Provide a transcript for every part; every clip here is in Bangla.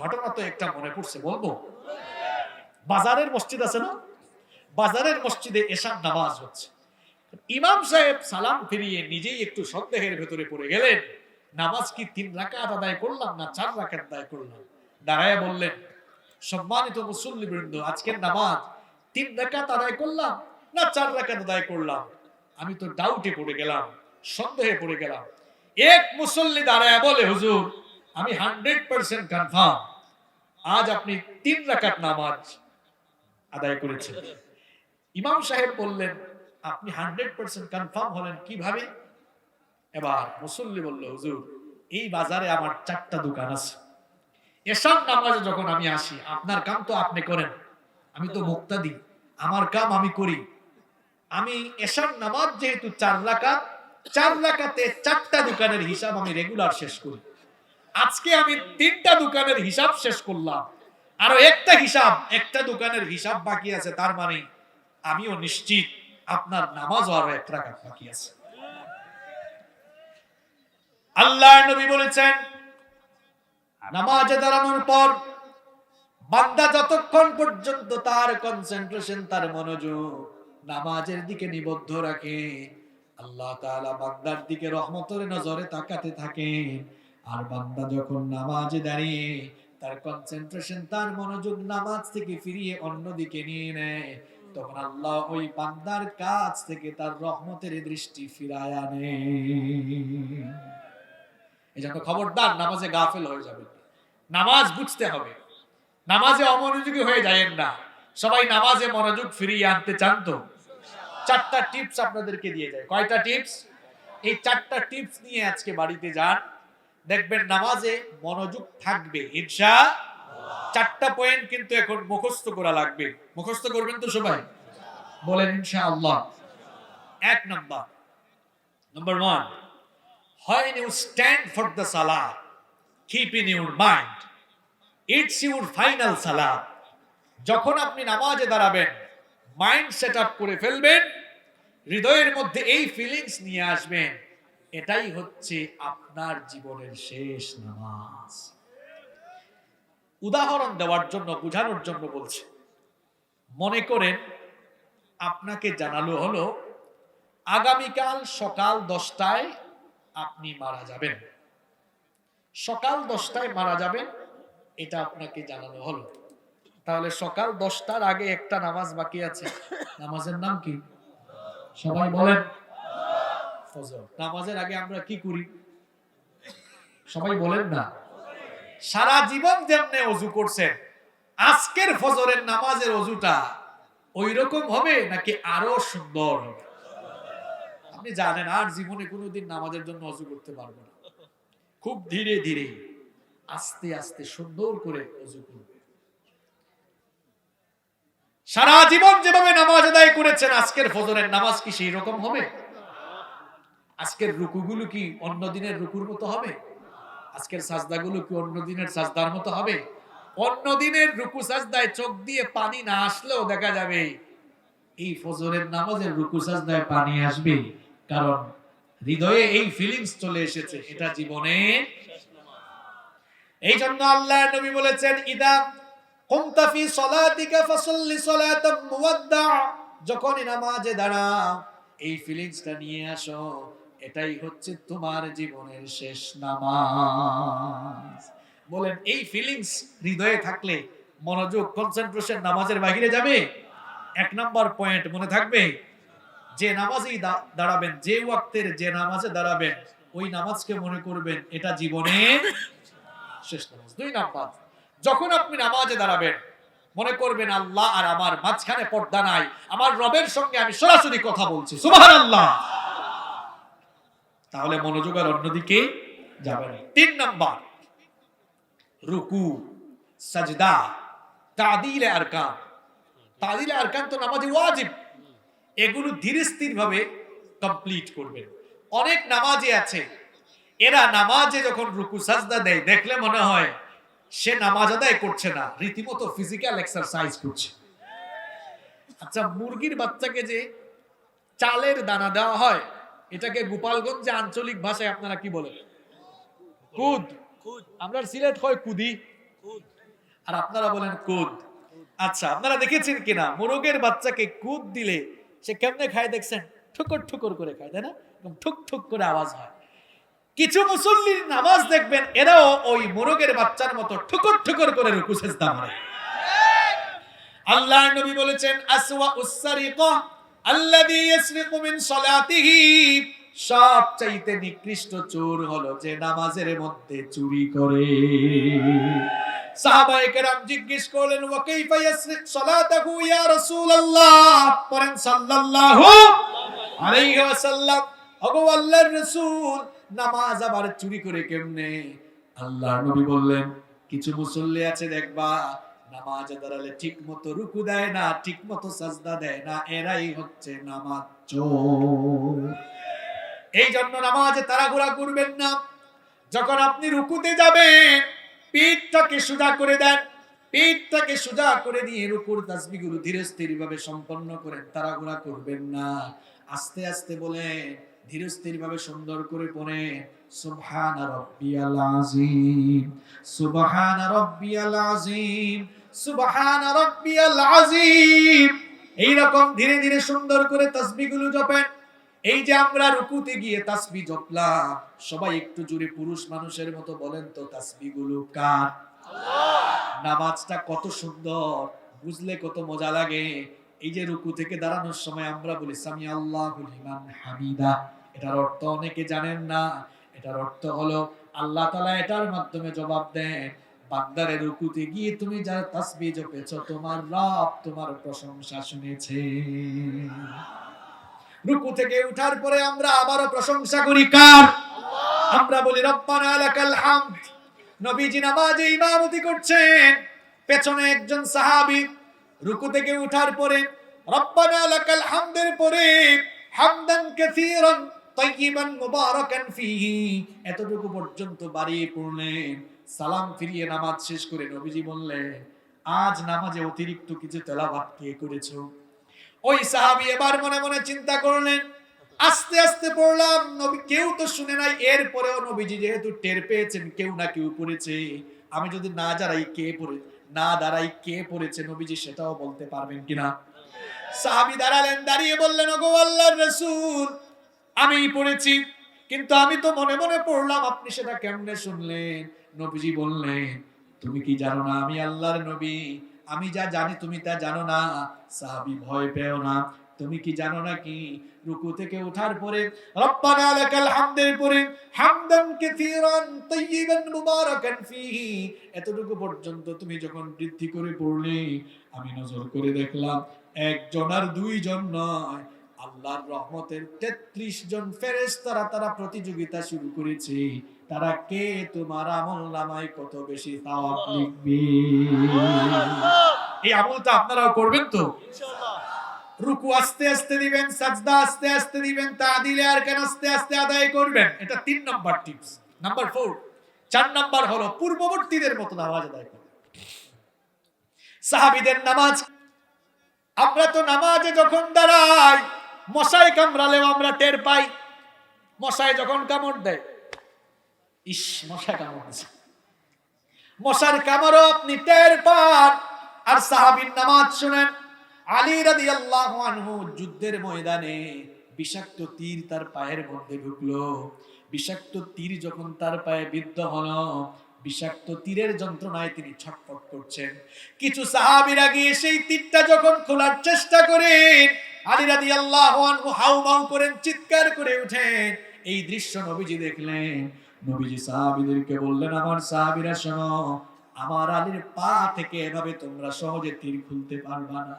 ঘটনা তো একটা মনে পড়ছে, বলব? বাজারের মসজিদ আছে না? বাজারের মসজিদে এসার নামাজ হচ্ছে। ইমাম সাহেব সালাম ফিরিয়ে নিজেই একটু সন্দেহের ভেতরে পড়ে গেলেন। নামাজ কি তিন রাকাত আদায় করলাম না চার রাকাত আদায় করলাম? দাঁড়ায় বললেন, সম্মানিত মুসল্লি বৃন্দ আজকের নামাজ তিন রাকাত আদায় করলাম না চার রাকাত আদায় করলাম? আমি তো ডাউটে পড়ে গেলাম, সন্দেহে পড়ে গেলাম। এক মুসল্লি দাঁড়ায় বলে, হুজুর আমি হান্ড্রেড পার্সেন্ট কনফার্ম আজ আপনি তিন রাকাত নামাজ আদায় করেছেন। ইমাম সাহেব বললেন আপনি হান্ড্রেড পার্সেন্ট কনফার্ম হলেন কীভাবে? এবার মুসল্লি বলল হুজুর এই বাজারে আমার চারটা দোকান আছে। এসব নামাজে যখন আমি আসি আপনার কাম তো আপনি করেন। আমি তো মুক্তাদি আমার কাম আমি করি। আমি এসব নামাজ যেহেতু চার রাকাত চার রাকাতে চারটা দোকানের হিসাব আমি রেগুলার শেষ করি। আজকে আমি তিনটা দোকানের হিসাব শেষ করলাম। আরও একটা হিসাব, একটা দোকানের হিসাব বাকি আছে, তার মানে আমিও নিশ্চিত আপনার নামাজও আরও এক রাকাত বাকি আছে। আল্লাহ নবী বলেছেন, নামাজে দাঁড়ানোর পর বান্দা যতক্ষণ পর্যন্ত তার কনসেন্ট্রেশন তার মনোযোগ নামাজের দিকে নিবদ্ধ রাখে, আল্লাহ তাআলা বান্দার দিকে রহমতের নজরে তাকাতে থাকে আর বান্দা যখন নামাজে দাঁড়িয়ে তার কনসেন্ট্রেশন তার মনোযোগ নামাজ থেকে ফিরিয়ে অন্য দিকে নিয়ে নেয়, তখন আল্লাহ ওই বান্দার কাছ থেকে তার রহমতের দৃষ্টি ফিরায় আনে। এই জন্য খবরদার নামাজে গাফেল হয়ে যাবে নামাজ বুঝতে হবে। নামাজে অমনোযোগী হয়ে যায়েন না। সবাই নামাজে মনোযোগ ফিরিয়ে আনতে চান তো। চারটা টিপস আপনাদেরকে দিয়ে যায় কয়টা টিপস এই চারটা টিপস নিয়ে আজকে বাড়িতে যান। দেখবেন নামাজে মনোযোগ থাকবে ইনশা চারটা পয়েন্ট কিন্তু এখন মুখস্থ করা লাগবে। মুখস্থ করবেন তো সবাই? বলেন ইনশা আল্লাহ। এক number. Number one when you stand for the salah keep in your mind it's your final salah. যখন আপনি নামাজে দাঁড়াবেন মাইন্ড সেট আপ করে ফেলবেন হৃদয়ের মধ্যে এই ফিলিংস নিয়ে আসবেন। এটাই হচ্ছে আপনার জীবনের শেষ নামাজ। উদাহরণ দেওয়ার জন্য, বোঝানোর জন্য বলছি। মনে করেন, আপনাকে জানালো হলো, আগামীকাল সকাল দশটায় আপনি মারা যাবেন। সকাল দশটায় মারা যাবেন, এটা আপনাকে জানানো হলো। তাহলে সকাল দশটার আগে একটা নামাজ বাকি আছে। নামাজের নাম কি? সবাই বলেন। নামাজের আগে আমরা কি করি? সবাই বলেন না। সারা জীবন যেমনে অজু করছেন আজকের ফজরের নামাজের অজুটা ওই রকম হবে নাকি আরও সুন্দর হবে? আপনি জানেন আর জীবনে কোনোদিন নামাজের জন্য অজু করতে পারব না। খুব ধীরে ধীরে আস্তে আস্তে সুন্দর করে অজু করবে। সারা জীবন যেভাবে নামাজ আদায় করেছেন আজকের ফজরের নামাজ কি সেই রকম হবে? আজকের রুকুগুলো কি অন্য দিনের রুকুর মতো হবে? আজকের সাজদাগুলো কি অন্য দিনের সাজদার মতো হবে? অন্য দিনের রুকু সাজদায় চোখ দিয়ে পানি না আসলেও দেখা যাবে। এই ফজরের নামাজের রুকু সাজদায় পানি আসবে, কারণ হৃদয়ে এই ফিলিংস চলে এসেছে, এটা জীবনে এই জন্য আল্লাহ নবী বলেছেন, ইদা কুমতা ফি সলাতিকা ফাসাল্লি সালাতাম মুওয়াদ্দা। যখনই নামাজে দাঁড়াও, এই ফিলিংসটা নিয়ে আসো। এটাই হচ্ছে তোমার জীবনের শেষ নামাজ। বলেন, এই ফিলিংস হৃদয়ে থাকলে মনোযোগ কনসেন্ট্রেশন নামাজের বাহিরে যাবে? এক নাম্বার পয়েন্ট মনে থাকবে, যে নামাজেই দাঁড়াবেন, যে ওয়াক্তের যে নামাজে দাঁড়াবেন, ওই নামাজকে মনে করবেন এটা জীবনে শেষ নামাজ। দুই নাম্বার, যখন আপনি নামাজে দাঁড়াবেন, মনে করবেন আল্লাহ আর আমার মাঝখানে পর্দা নাই, আমার রবের সঙ্গে আমি সরাসরি কথা বলছি। সুবহানাল্লাহ! তাহলে মনোযোগ আর অন্যদিকে যাবে না। তিন নাম্বার, রুকু, সাজদা, তাদিলে আরকান। তাদিলে আরকান তো নামাজে ওয়াজিব। এগুলো ধীরে স্থির ভাবে কমপ্লিট করবেন অনেক নামাজে আছে, এরা নামাজে যখন রুকু, সাজদা দেয়, দেখলে মনে হয় সে নামাজ আদায় করছে না, রীতিমতো ফিজিক্যাল এক্সারসাইজ করছে। আচ্ছা মুরগির বাচ্চাকে যে চালের দানা দেওয়া হয় এটাকে গোপালগঞ্জে আঞ্চলিক ভাষায় আপনারা কি বলেন? কুদ। আমরা সিলেট হয় কুদি। আর আপনারা বলেন কুদ। আচ্ছা আপনারা দেখেছেন কিনা? মোরগের বাচ্চাকে কুদ দিলে সে কেমনে খায় দেখছেন? ঠুকর ঠুকর করে খায় তাই না? ঠুক ঠুক করে আওয়াজ হয়। কিছু মুসল্লির নামাজ দেখবেন এরাও ওই মোরগের বাচ্চার মতো ঠুকর ঠুকর করে রুকু সেজদা মারে। আল্লাহর নবী বলেছেন আসওয়া উসসারিকা সবচাইতে নিকৃষ্ট চোর হলো যে নামাজের মধ্যে চুরি করে। সাহাবায়ে কেরাম জিজ্ঞেস করলেন, ওয়া কাইফা ইয়াসরিক ইয়া রাসূলুল্লাহ? সাল্লাল্লাহু আলাইহি ওয়াসাল্লাম। আল্লাহর রাসূল, নামাজ আবার চুরি করে কেমনে? আল্লাহর নবী বললেন, কিছু মুসল্লি আছে দেখবা নামাজে দাঁড়ালে ঠিক মতো রুকু দেয় না ঠিক মতো সাজদা দেয় না, এরাই হচ্ছে নামাজ এই জন্য নামাজে করবেন না। যখন আপনি রুকুতে যাবেন পিঠটাকে সোজা করে দেন পিঠটাকে সোজা করে দিয়ে রুকুর তাসবিগুলো ধীরে স্থির ভাবে সম্পন্ন করেন, তাড়াহুড়া করবেন না। আস্তে আস্তে বলে ধীরে স্থির ভাবে সুন্দর করে পড়ে সুবহান রাব্বিয়াল আযীম সুবহান রাব্বিয়াল আযীম সুবহান রাব্বিয়াল আযীম। এইরকম ধীরে ধীরে সুন্দর করে তাসবিহগুলো জপেন। এই যে আমরা রুকুতে গিয়ে তাসবি জপলাম সবাই একটু জুড়ে পুরুষ মানুষের মতো বলেন তো তাসবিগুলো কার? নামাজটা কত সুন্দর বুঝলে কত মজা লাগে। এই যে রুকু থেকে দাঁড়ানোর সময় আমরা বলি, সামি আল্লাহ হামিদা। এটার অর্থ অনেকে জানেন না। এটার অর্থ হলো, আল্লাহ তাআলা এটার মাধ্যমে জবাব দেন রুকুতে গিয়ে তুমি যারা তাসবিহ জপেছো, তোমার রব তোমার প্রশংসা শুনেছে। রুকু থেকে উঠার পরে আমরা আবারও প্রশংসা করি কার? আমরা বলি, রব্বানা লাকাল হামদ। নবীজি নামাজে ইমামতি করছেন। পেছনে একজন সাহাবী রুকু থেকে উঠার পরে, রব্বানা লাকাল হামদের পরে হামদান কাসীরান তাইয়িবান মুবারাকান ফিহি। এতটুকু পর্যন্ত বাড়িয়ে সালাম ফিরিয়ে নামাজ শেষ করে নবীজি আজ নামাজে অতিরিক্ত কিছু তেলাওয়াত কে করেছ? ওই সাহাবী এবার মনে মনে চিন্তা করলেন, আস্তে আস্তে পড়লাম, নবী, কেউ তো শুনে নাই, এরপরেও নবীজি যেহেতু টের পেয়েছেন, কেউ না কেউ পড়েছে। আমি যদি না দাঁড়াই কে পড়ে না দাঁড়াই কে পড়েছে নবীজি সেটাও বলতে পারবেন কিনা? সাহাবি দাঁড়ালেন, দাঁড়িয়ে বললেন, ওগো আল্লাহর রাসূল, আমি পড়েছি, কিন্তু আমি তো মনে মনে পড়লাম, আপনি সেটা কেমনে শুনলেন? নবীজি বললেন, তুমি কি জানো না, আমি আল্লাহর নবী, আমি যা জানি তুমি তা জানো না। সাহাবি ভয় পেও না। তুমি কি জানো না কি রুকু থেকে ওঠার পরে রব্বানা লাকাল হামদের পরে হামদান কাসীরান তাইয়িবান মুবারাকান ফিহি, এতটুকু পর্যন্ত তুমি যখন বৃদ্ধি করে পড়লে, আমি নজর করে দেখলাম একজন আর দুইজন নয়। আল্লাহর রহমতের 33 জন ফেরেশতারা তারা প্রতিযোগিতা শুরু করেছে। তারা কে? তোমার আমল নামায় কত বেশি সওয়াব লিখবে। এই আমলটা আপনারাও করবেন তো? রুকু আস্তে আস্তে দিবেন, সাজদা আস্তে আস্তে দিবেন তাদিলে আর কেন আস্তে আস্তে আদায় করবেন? এটা তিন নাম্বার টিপস নাম্বার ফোর চার নাম্বার হলো পূর্ববর্তীদের মতো নামাজ আদায় করবেন সাহাবিদের নামাজ, আমরা তো নামাজে যখন দাঁড়াই, মশাই কামড়ালেও আমরা টের পাই। মশাই যখন কামড় দেয়, ইস মশা কামড় মশার কামড়ও আপনি টের পান। আর সাহাবীর নামাজ শুনেন আলী রাদিয়াল্লাহু আনহু যুদ্ধের ময়দানে বিষাক্ত তীর তার পায়ের মধ্যে ঢুকলো। বিষাক্ত তীর যখন তার পায়ে বিদ্ধ হলো, বিষাক্ত তীরের যন্ত্রণায় তিনি ছটফট করছেন। কিছু সাহাবিরা গিয়ে সেই তীরটা যখন খোলার চেষ্টা করেন, আলী রাদিয়াল্লাহু আনহু হাউমাউ করেন, চিৎকার করে ওঠেন এই দৃশ্য নবীজি দেখলেন। নবীজি সাহাবিদেরকে বললেন, আমার সাহাবীরা, শোনো আমার আলীর পা থেকে এভাবে তোমরা সহজে তীর খুলতে পারবা না।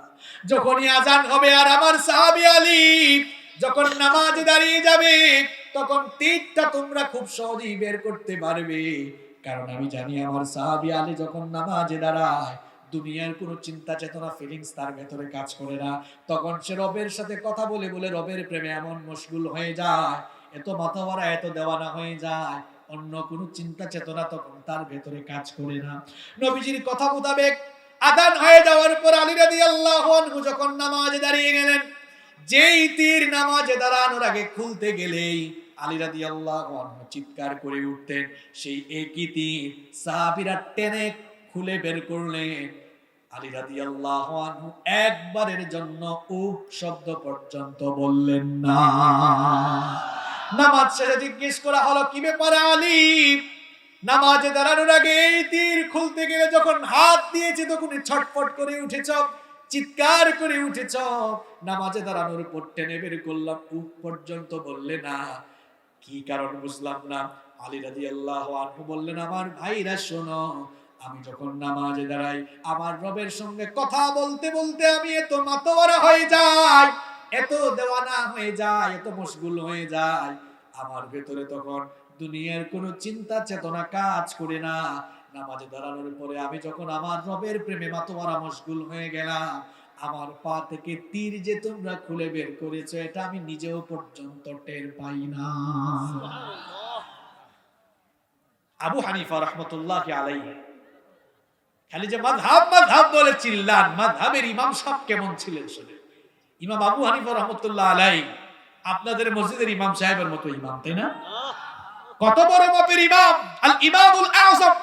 যখনই আজান হবে আর আমার সাহাবী আলী যখন নামাজে দাঁড়িয়ে যাবে তখন তীরটা তোমরা খুব সহজেই বের করতে পারবে। কারণ আমি জানি আমার সাহাবী আলী যখন নামাজে দাঁড়ায় দুনিয়ার কোনো চিন্তা চেতনা ফিলিংস তার ভেতরে কাজ করে না। তখন সে রবের সাথে কথা বলে বলে রবের প্রেমে এমন মশগুল হয়ে যায় এত মাথা ভরা এত দেওয়ানা হয়ে যায় অন্য কোনো চিন্তা চেতনা তখন তার ভেতরে কাজ করে না। নবীজির কথা মোতাবেক আদান হয়ে যাওয়ার পর আলী রাদিয়াল্লাহু আনহু যখন নামাজে দাঁড়িয়ে গেলেন, যেই তীর নামাজে দাঁড়ানোর আগে খুলতে গেলেই আলী চিৎকার করে উঠতেন, সেই একই তীর টেনে খুলে বের করলেন। আলী রাদিয়াল্লাহু একবারের জন্য উফ শব্দ পর্যন্ত বললেন না। নামাজ শেষে জিজ্ঞেস করা হলো, কি ব্যাপারে আলী? নামাজে দাঁড়ানোর আগে এই তীর খুলতে গেলে যখন হাত দিয়েছে তখন ছটফট করে উঠেছ, চিৎকার করে উঠেছ। নামাজে দাঁড়ানোর পর টেনে বের করলাম উপ পর্যন্ত বললে না। কি কারণ বুঝলাম না। আলী রাজি আল্লাহ আনহু বললেন, আমার ভাইরা, শোনো, আমি যখন নামাজে দাঁড়াই, আমার রবের সঙ্গে কথা বলতে বলতে আমি এত মাতোয়ারা হয়ে যাই। এত দেওয়ানা হয়ে যায় এত মশগুল হয়ে যায়। আমার ভেতরে তখন দুনিয়ার কোনো চিন্তা চেতনা কাজ করে না। নামাজে দাঁড়ানোর পরে আমি যখন আমার রবের প্রেমে মাতোয়ারা মশগুল হয়ে গেলাম আমার পা থেকে তীর যে তোমরা খুলে বের করেছ এটা আমি নিজেও পর্যন্ত টের পাই না। আবু হানিফা রহমতুল্লাহ আলাই খালি যে মাযহাব মাযহাব বলে চিল্লান মাযহাবের ইমাম সাহেব কেমন ছিলেন শুনে? ইমাম আবু হানিফা রহমতুল্লাহ আলাই আপনাদের মসজিদের ইমাম সাহেবের মতো ইমাম, তাই না? কত বড় মাপের ইমাম? আল ইমামুল আযম।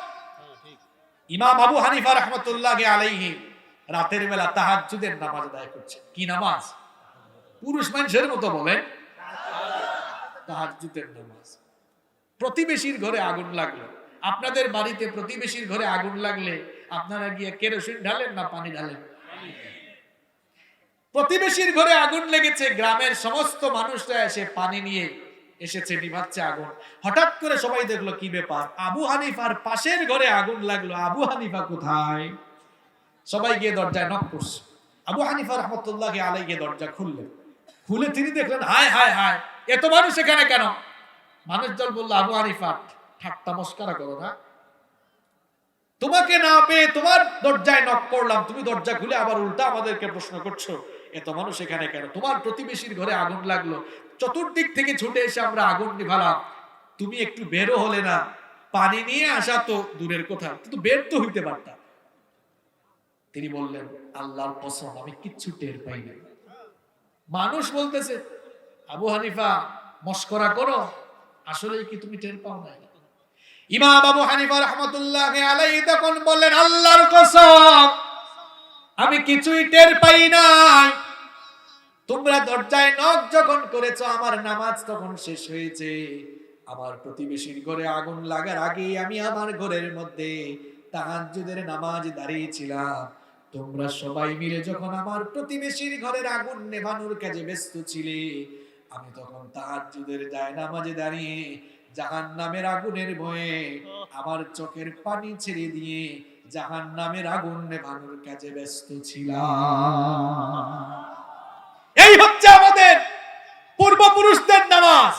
ইমাম আবু হানিফা রহমতুল্লাহ আলাইহি রাতের বেলা তাহাজ্জুদের নামাজ আদায় করছে। কি নামাজ? পুরুষ মানুষের মতো বলেন। তাহাজ্জুদের নামাজ। প্রতিবেশীর ঘরে আগুন লাগল। আপনাদের বাড়িতে প্রতিবেশীর ঘরে আগুন লাগলে আপনারা গিয়ে কেরোসিন ঢালেন না পানি ঢালেন? প্রতিবেশীর ঘরে আগুন লেগেছে, গ্রামের সমস্ত মানুষরা এসে পানি নিয়ে এসেছে, নিভাচ্ছে আগুন। হঠাৎ করে সবাই দেখল, কি ব্যাপার? আবু হানিফার পাশের ঘরে আগুন লাগল। আবু হানিফা কোথায়? সবাই গিয়ে দরজায় নক করছে। আবু হানিফা রহমতুল্লাহ আলাই গিয়ে দরজা খুললেন। খুলে তিনি দেখলেন, হায় হায় হায়, এত মানুষ এখানে কেন? মানুষ দল বলল, আবু হানিফা, ঠাট্টা মস্কারা করো না। তোমাকে না পেয়ে তোমার দরজায় নক করলাম। তুমি দরজা খুলে আবার উল্টা আমাদেরকে প্রশ্ন করছ। এত মানুষ এখানে কেন? তোমার প্রতিবেশীর ঘরে আগুন লাগল। চতুর্দিক থেকে ছুটে এসে আমরা আগুন নিভালাম। তুমি একটু বেরো হলে না, পানি নিয়ে আসা তো দূরের কথা, কিন্তু বের তো হইতে পারতাম। তিনি বললেন, আল্লাহর পছন্দ আমি কিচ্ছু টের পাই না মানুষ বলতেছে, আবু হানিফা, মস্করা করো। আসলে কি তুমি টের পাও না ইমাম আবু হানিফা রহমতুল্লাহ আলাই তখন বললেন, আল্লাহর কসম আমি কিছুই টের পাই নাই। তোমরা দরজায় নখ যখন করেছ, আমার নামাজ তখন শেষ হয়েছে। আমার প্রতিবেশীর ঘরে আগুন লাগার আগে আমি আমার ঘরের মধ্যে তাহাজ্জুদের নামাজ দাঁড়িয়েছিলাম। তোমরা সবাই মিলে যখন আমার প্রতিবেশীর ঘরের আগুন নেভানোর কাজে ব্যস্ত ছিলে, আমি তখন তাহাজ্জুদের যায় নামাজে দাঁড়িয়ে জাহান নামের আগুনের ভয়ে আমার চোখের পানি ছেড়ে দিয়ে জাহান নামের আগুনে নেভানোর কাজে ব্যস্ত ছিলাম। এই হচ্ছে আমাদের পূর্বপুরুষদের নামাজ।